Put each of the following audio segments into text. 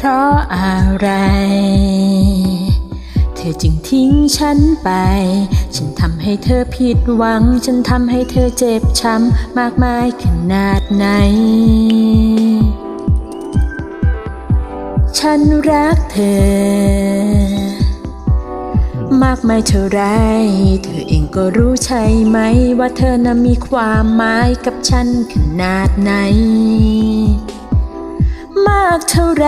เพราะอะไร เธอจึงทิ้งฉันไป ฉันทำให้เธอผิดหวัง ฉันทำให้เธอเจ็บช้ำมากมายขนาดไหน ฉันรักเธอมากมายเท่าไร เธอเองก็รู้ใช่ไหม ว่าเธอน่ะมีความหมายกับฉันขนาดไหนากเท่าไร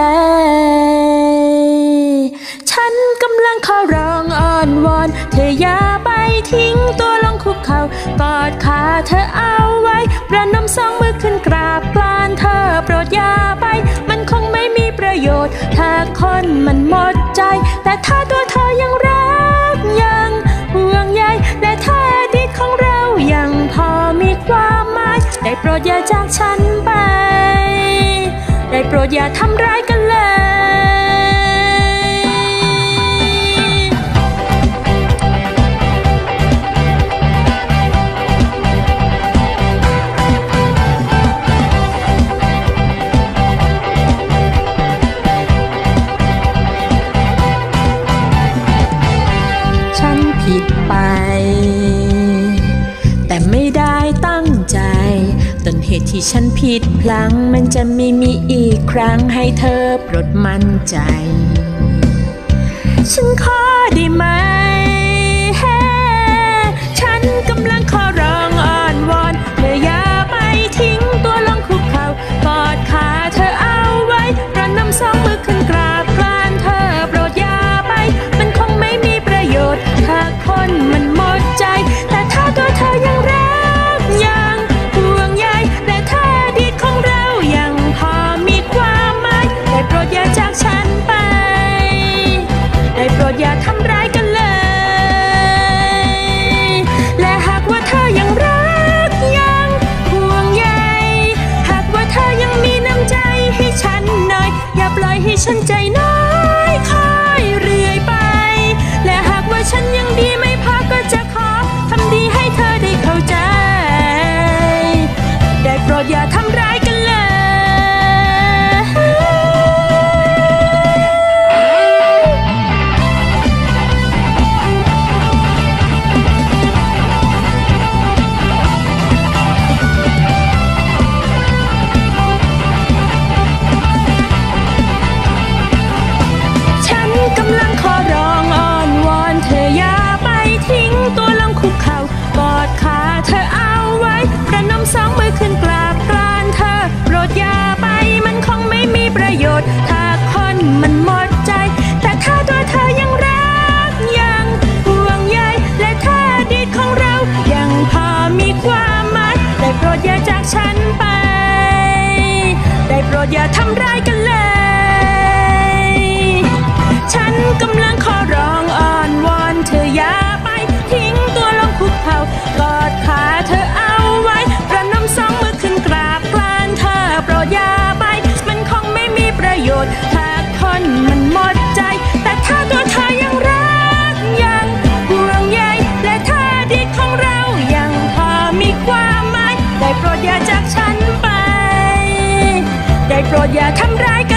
ฉันกำลังขอร้องอ้อนวอน เธออย่าไปทิ้งตัวลงคุกเขา่ากอดขาเธอเอาไว้ ประนมสองมือขึ้นกราบกลานเธอโปรดอย่าไป มันคงไม่มีประโยชน์ ถ้าคนมันหมดใจ แต่ถ้าตัวเธอยังรักยังห่วงใยและถ้าอดีตของเรายังพอมีความหมาย ได้โปรดอย่าจากฉัน โปรดอย่าทำร้ายกันเลย ที่ฉันผิดพลั้งมันจะไม่มีอีกครั้งให้เธอโปรดมั่นใจ ฉันขอได้ไหมเฮ้ฉันกำลังขอร้องอ้อนวอนเธออย่าไปทิ้งตัวลงคุกเขา่ากอดขาเธอเอาไว้ระนำสองมือขึ้นกระ จากฉันไป ได้โปรดอย่าทำร้ายกันเลย ปรดอย่าทำร้าย